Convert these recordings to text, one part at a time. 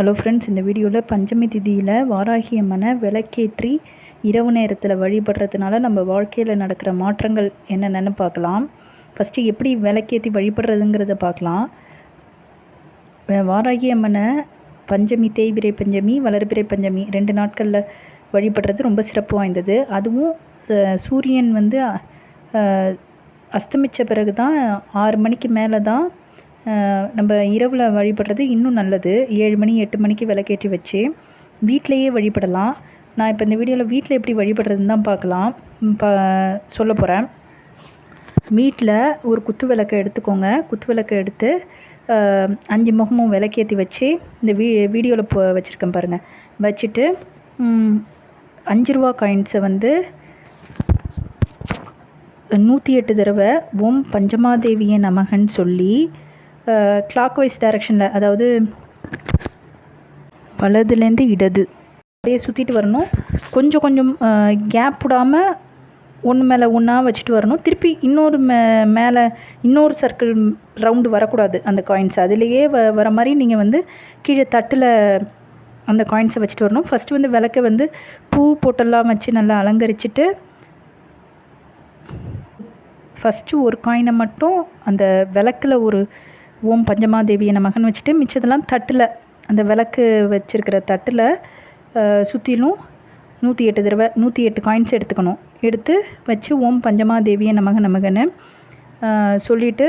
Hello friends இந்த வீடியோவில் பஞ்சமி திதியில் வாராகி அம்மனை விளக்கேற்றி இரவு நேரத்தில் வழிபடுறதுனால நம்ம வாழ்க்கையில் நடக்கிற மாற்றங்கள் என்னென்னு பார்க்கலாம். ஃபஸ்ட்டு எப்படி விளக்கேற்றி வழிபடுறதுங்கிறத பார்க்கலாம். வாராகி அம்மனை பஞ்சமி தேய்பிரை பஞ்சமி வளர்பிரை பஞ்சமி ரெண்டு நாட்களில் வழிபடுறது ரொம்ப சிறப்பு வாய்ந்தது. அதுவும் சூரியன் வந்து அஸ்தமித்த பிறகு தான் ஆறு மணிக்கு மேலே தான் நம்ம இரவில் வழிபடுறது இன்னும் நல்லது. ஏழு மணி எட்டு மணிக்கு விளக்கேற்றி வச்சு வீட்டிலையே வழிபடலாம். நான் இப்போ இந்த வீடியோவில் வீட்டில் எப்படி வழிபடுறதுன்னு தான் பார்க்கலாம் இப்போ ப சொல்ல போகிறேன் வீட்டில் ஒரு குத்து விளக்கை எடுத்துக்கோங்க. குத்து விளக்கை எடுத்து அஞ்சு முகமும் விளக்கேற்றி வச்சு இந்த வீ வீடியோவில் இப்போ வச்சுருக்கேன் பாருங்கள் வச்சுட்டு அஞ்சு ரூபா காயின்ஸை வந்து நூற்றி எட்டு தடவை ஓம் பஞ்சமாதேவியை நமகன்னு சொல்லி கிளாக் வைஸ் டைரக்ஷனில் அதாவது வலதுலேருந்து இடது. அப்படியே சுற்றிட்டு வரணும். கொஞ்சம் கொஞ்சம் கேப் விடாமல் ஒன்று மேலே ஒன்றா வச்சுட்டு வரணும். திருப்பி இன்னொரு மே மேலே இன்னொரு சர்க்கிள் ரவுண்டு வரக்கூடாது அந்த காயின்ஸ் அதுலேயே வ வர மாதிரி நீங்கள் வந்து கீழே தட்டில் அந்த காயின்ஸை வச்சுட்டு வரணும். ஃபஸ்ட்டு வந்து விளக்கை வந்து பூ போட்டெல்லாம் வச்சு நல்லா அலங்கரிச்சிட்டு ஃபஸ்ட்டு ஒரு காயினை மட்டும் அந்த விளக்கில் ஒரு ஓம் பஞ்சமாதேவியை நமகன் வச்சுட்டு மிச்சதெல்லாம் தட்டில் அந்த விளக்கு வச்சுருக்கிற தட்டில் சுற்றிலும் நூற்றி எட்டு தடவை நூற்றி எட்டு காயின்ஸ் எடுத்துக்கணும். எடுத்து வச்சு ஓம் பஞ்சமாதேவியை நமக நமகன்னு சொல்லிவிட்டு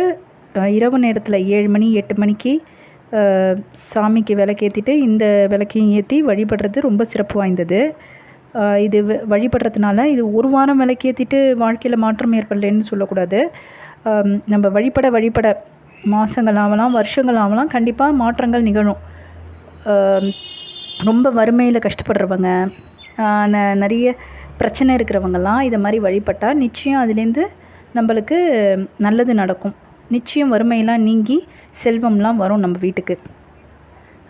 இரவு நேரத்தில் ஏழு மணி எட்டு மணிக்கு சாமிக்கு விளக்கேற்றிட்டு இந்த விளக்கையும் ஏற்றி வழிபடுறது ரொம்ப சிறப்பு வாய்ந்தது. இது வழிபடுறதுனால இது ஒரு வாரம் விளக்கேற்றிட்டு வாழ்க்கையில் மாற்றம் ஏற்படலைன்னு சொல்லக்கூடாது. நம்ம வழிபட வழிபட மாதங்கள் ஆகலாம் வருஷங்கள் ஆகலாம் கண்டிப்பாக மாற்றங்கள் நிகழும். ரொம்ப வறுமையில் கஷ்டப்படுறவங்க ந- நிறைய பிரச்சனை இருக்கிறவங்கெல்லாம் இதை மாதிரி வழிபட்டால் நிச்சயம் அதுலேருந்து நம்மளுக்கு நல்லது நடக்கும். நிச்சயம் வறுமையெல்லாம் நீங்கி செல்வம்லாம் வரும் நம்ம வீட்டுக்கு.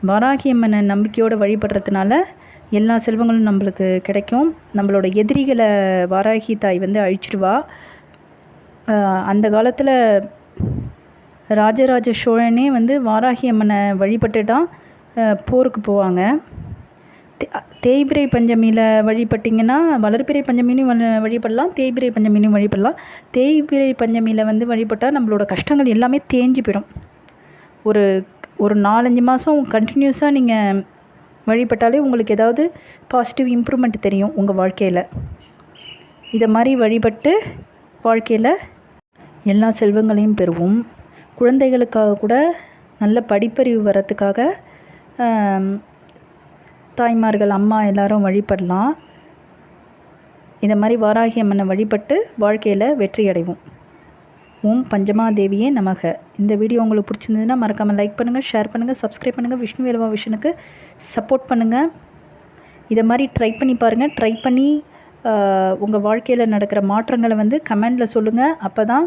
வாராகி அம்மனை நம்பிக்கையோடு வழிபடுறதுனால எல்லா செல்வங்களும் நம்மளுக்கு கிடைக்கும். நம்மளோட எதிரிகளை வாராகி தாய் வந்து அழிச்சிடுவா. அந்த காலத்தில் ராஜராஜ சோழனே வந்து வாராகி அம்மனை வழிபட்டு தான் போருக்கு போவாங்க. தேய்பிரை பஞ்சமியில் வழிபட்டிங்கன்னா வளர்பிறை பஞ்சமினும் வழிபடலாம் தேய்பிரை பஞ்சமினும் வழிபடலாம். தேய்பிரை பஞ்சமியில் வந்து வழிபட்டால் நம்மளோட கஷ்டங்கள் எல்லாமே தேஞ்சு போயிடும். ஒரு ஒரு நாலஞ்சு மாதம் கண்டினியூஸாக நீங்கள் வழிபட்டாலே உங்களுக்கு ஏதாவது பாசிட்டிவ் இம்ப்ரூவ்மெண்ட் தெரியும் உங்கள் வாழ்க்கையில். இதை மாதிரி வழிபட்டு வாழ்க்கையில் எல்லா செல்வங்களையும் பெறுவோம். குழந்தைகளுக்காக கூட நல்ல படிப்பறிவு வரத்துக்காக தாய்மார்கள் அம்மா எல்லாரும் வழிபடலாம். இதை மாதிரி வாராகி அம்மனை வழிபட்டு வாழ்க்கையில் வெற்றி அடைவோம். ஓம் பஞ்சமாதேவியே நமக. இந்த வீடியோ உங்களுக்கு பிடிச்சிருந்ததுன்னா மறக்காமல் லைக் பண்ணுங்கள் ஷேர் பண்ணுங்கள் சப்ஸ்கிரைப் பண்ணுங்கள் விஷ்ணு வேலவா விஷனுக்கு சப்போர்ட் பண்ணுங்கள் இதை மாதிரி ட்ரை பண்ணி பாருங்கள் ட்ரை பண்ணி உங்கள் வாழ்க்கையில் நடக்கிற மாற்றங்களை வந்து கமெண்டில் சொல்லுங்கள் அப்போ தான்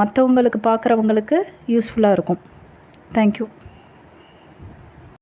மற்றவங்களுக்கு பார்க்குறவங்களுக்கு யூஸ்ஃபுல்லாக இருக்கும். தேங்க்யூ